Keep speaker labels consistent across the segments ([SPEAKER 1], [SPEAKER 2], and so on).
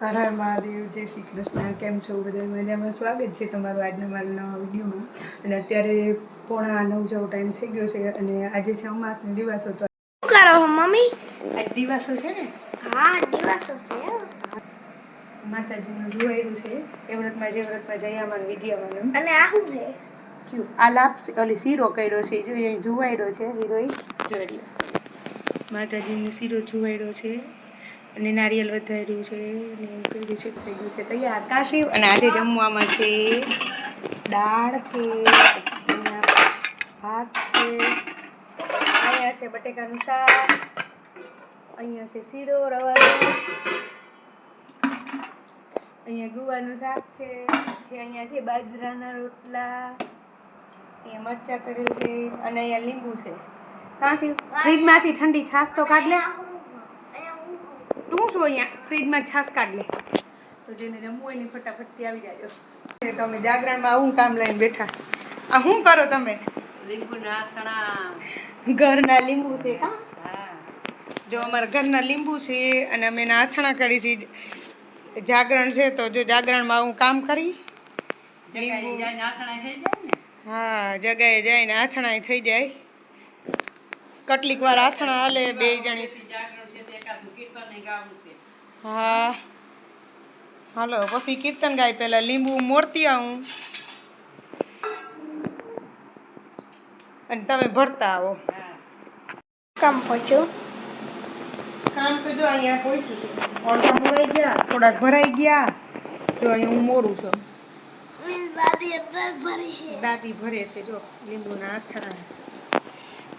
[SPEAKER 1] હર હર મહાદેવ જય શ્રી કૃષ્ણ કેમ છો બધા? મજામાં? સ્વાગત છે તમારું આજના મારા નવા વિડીયોમાં. અને અત્યારે પોણા નવ જેવો ટાઈમ થઈ ગયો છે અને આજે છે અમાસનો દિવસો તો
[SPEAKER 2] શું કરો મમ્મી?
[SPEAKER 1] આજ દિવસો છે ને?
[SPEAKER 2] હા દિવસો છે.
[SPEAKER 1] માતાજીનું જોવાયું છે. એ વ્રતમાં જે વ્રતમાં વિધિ આવવાનું
[SPEAKER 2] અને આ શું છે?
[SPEAKER 1] આ લાપ ઓલી શીરો કર્યો છે. જો એ જુવાયડો છે હીરોઈ જોઈ માતાજીનો શીરો જુવાયડો છે. અને નારિયેલ વધાર્યું છે, અને એવું કર્યું છે થઈ ગયું છે તૈયાર કાશી અને આજે જમવામાં છે દાળ છે ભાત છે, અહીંયા છે બટેકાનું શાક, અહીંયા છે શીરો રવાનો અહીંયા ગુવાનું શાક છે, પછી અહીંયા છે બાજરાના રોટલા, અહીંયા મરચાં તરે છે, અને અહીંયા લીંબુ છે. કાશી ફ્રીજમાંથી ઠંડી છાશ તો કાઢ લે. તું શું અહીંયા ફ્રીજમાં છાશ કાઢ લે. તો જેને જમવું હોય ને ફટાફટથી આવી જાજો તમે જાગરણમાં આવું કામ લઈને બેઠા. આ શું કરો તમે? ઘરના લીંબુ છે કા?
[SPEAKER 3] હા.
[SPEAKER 1] જો અમારા ઘરના લીંબુ છે અને અમે એના આથણા કરી છે. જાગરણ છે તો જો જાગરણમાં હું કામ કરી હા જગાએ જાય ને આથણાય થઈ જાય. કેટલીક વાર આથણા હાલે બે જણી. હા. હાલો પછી કીર્તન ગાય પેલા લીંબુ મોરતી આવું. અને તમે ભરતા આવો.
[SPEAKER 2] કામ પહોંચ્યું
[SPEAKER 1] કામ તો જો અહીંયા પહોંચ્યું છું. મોરાઈ ગયા થોડાક ભરાઈ ગયા. જો અહીંયા હું મોરું છું.
[SPEAKER 2] દાદી ભરી છે.
[SPEAKER 1] દાદી ભરે છે જો લીંબુના આથણા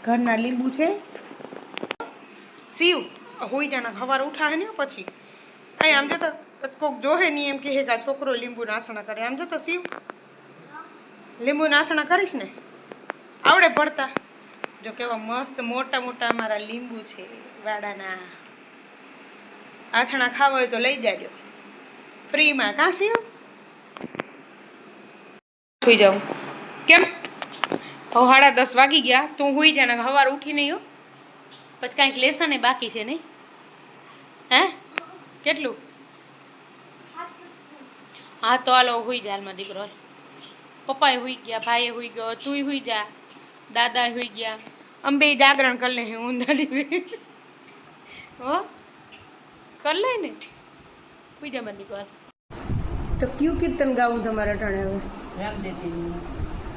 [SPEAKER 1] ઘરના લીંબુ છે. શિવ. હોઈ જાના ખબર ઉઠાવે ને પછી. અહીં આમ જતો કોક જોહે નહીં એમ કહે કે છોકરો લીંબુ નાથણા કરે. આમ જતો શિવ લીંબુ નાથણા કરીશ ને? આવડે ભરતા જો કેવા મસ્ત મોટા મોટા અમારા લીંબુ છે વાડાના. આથણા ખાવા હોય તો લઈ જાજો. ફ્રીમાં. કાં શિવ? સુઈ જાઉં. કેમ? હવે સાડા દસ વાગી ગયા. તું હોઈ જા સવાર ઉઠી નહીં હો. પછી કાંઈક લેસન બાકી છે નહીં? હે? કેટલું? હા તો હાલો હુઈ જા હાલમાં દીકરો. પપ્પાએ હુઈ ગયા ભાઈએ હુઈ ગયો તુંય હુઈ જા દાદા હુઈ ગયા. અંબે જાગરણ કરી લે ઊંધાડી હો? કર લે ને. હુઈ જા મારી દીકરો તો કયું કીર્તન ગાવું તમારે ટાણે હવે?
[SPEAKER 3] રામદેવજીનું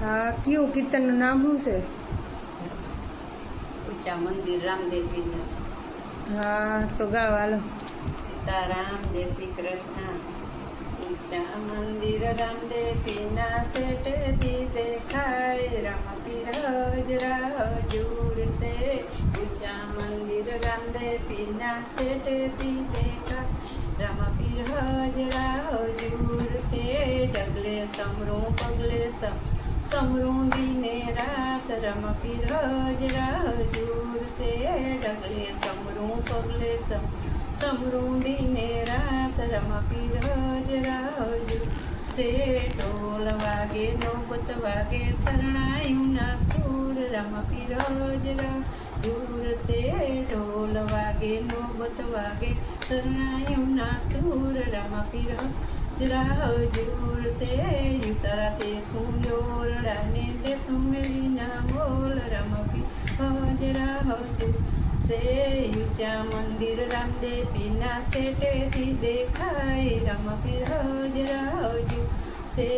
[SPEAKER 1] હા કયું કીર્તનનું નામ શું છે?
[SPEAKER 3] ઊંચા મંદિર રામદેવજીનું
[SPEAKER 1] હા, તો ગાવ હાલો.
[SPEAKER 3] સીતારામ, જય શ્રી કૃષ્ણ. ઊંચા મંદિર રામદેવજીના સેટથી દેખાય. રામ પીરજ રાજુર સે ઊંચા મંદિર રામદેવજીના સેટથી દેખાય. રામ પીરજ રાજુર સે ડગલે સમરો, પગલે સમ સમરું દિને રાત રમ પીરજ રાજુર છે ડગલે સમરું પગલે સમ સમરું દિને રાત રમ પીરજ રાજુ છે ઢોલ વાગે નોબત વાગે શરણાયું ના સુર રમ પીરજ રાજુર છે ઢોલ વાગે નોબત વાગે શરણાયું ના સુર રમ પીરજ રાજુર છે યુતરા તે સુમ્યોરડાને તે સુમેલીના બોલ રમપી હજરાજુ છે યુચા મંદિર રામદેવીના સેટેથી દેખાય રમપી હજરાજુ સે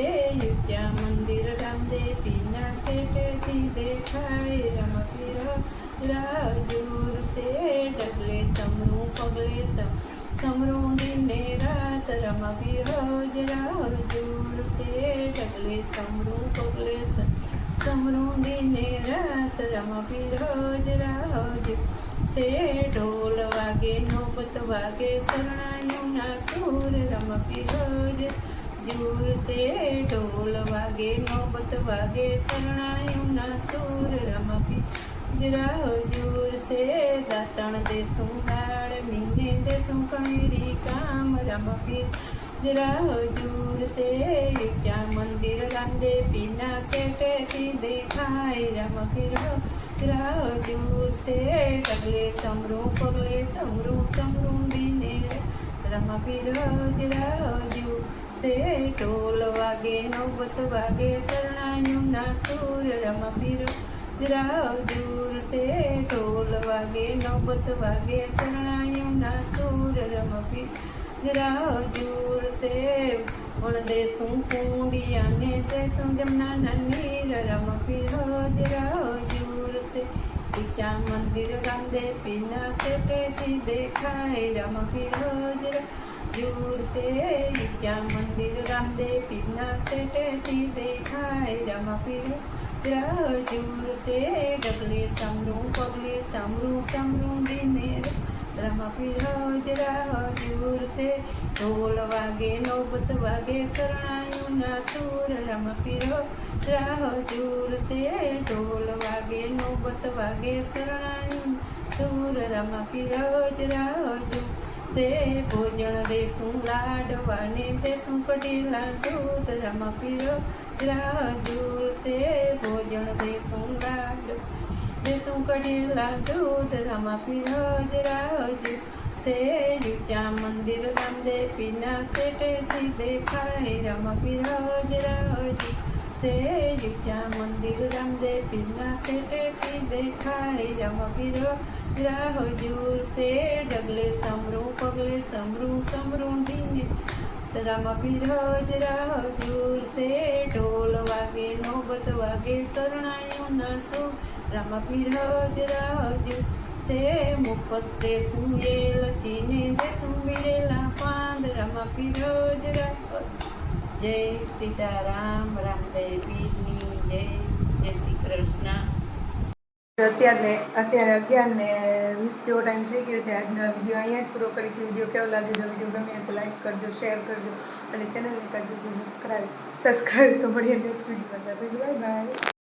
[SPEAKER 3] યુચા મંદિર રામદેવીના સેટેથી દેખાય રમકી રાજુર સે ડગલે સમરું પગલે સમ સમરું દિને રાત રમવી રોજ રાજુર છે ડગલે સમરું પગલે સમ સમરું દિને રાત રમવી રોજ રાજ છે ઢોલ વાગે, નોબત વાગે શરણાયું ના સુર રમવી રોજ જૂર છે ઢોલ વાગે, નોબત વાગે શરણાયું ના સુર રમવી રાજુર છે. દાતણ દેશું દાળ દેશું કણેરી કામ રમપી રાજુર છે ઊંચા મંદિર રામદેવીના સેટેથી દેખાય રમપી રાજુર છે ડગલે સમરું પગલે સમરું સમરું દિને રમા પીરજ રાજુ સે ઢોલ વાગે નવબત વાગે શરણાયું ના સુર રમા પીરજ દૂર સે ઢોલ વાગે નોબત વાગે શરણાયું ના સુર રમા પીરજ રાજુ સે વણ દેશું કુંડિયાને દેશું જમના નીર રમ રાવ દૂર સે ઊંચા મંદિર ગાંધે, પીના સેટેથી દેખાય રમ પીરજ રાજુર સે ઊંચા મંદિર રામદેવ પીના સેટેથી દેખાય રમ પીરજ રાજુર સે ડગલે સમરું પગલે સમરું સમરું દિને રમા જ રાજુર સે ઢોલ વાગે નોબત વાગે શરણાયું ના સુર રાહ રાજુર સે ઢોલ વાગે નોબત વાગે શરણાયું સુર રમ રાહ રાજુ સે ભોજન દેશું લાડવાને દેશું કટેલા દૂધ રમ પીરો રાજુર સે ભોજન દેશું લાડ દેશું કટેલા દૂધ રમા પીરજ રાજુ સે ઊંચા મંદિર પીના સેટેથી દેખાય, રમા પીરજ રાજુ સે ઊંચા મંદિર ગાંધે પીના સેટેથી દેખાય રમા પીરજ રાજુ સે ડગલે સમરું પગલે સમરું સમરું ધીને રામા પીરજ રાજુ સે ઢોલ વાગે નોબત વાગે શરણાયું નસો રામા પીરજ રાજુ સે મુખસ દેશું એલ ચીને દેશું મિળેલા પાંદ રામા પીરજ રાજ જય સીતારામ રામદેવ પીરની જય જય શ્રી કૃષ્ણ.
[SPEAKER 1] અત્યારે અત્યારે અગિયાર ને વીસ જેવો ટાઈમ થઈ ગયો છે. આજનો વીડિયો અહીંયા જ પૂરો કરી છે વીડિયો કેવો લાગ્યો જો વીડિયો ગમે તો લાઈક કરજો શેર કરજો અને ચેનલને કરજો સબસ્ક્રાઈબ સબસ્ક્રાઈબ તો મળીએ નેક્સ્ટ વીડિયો બાય બાય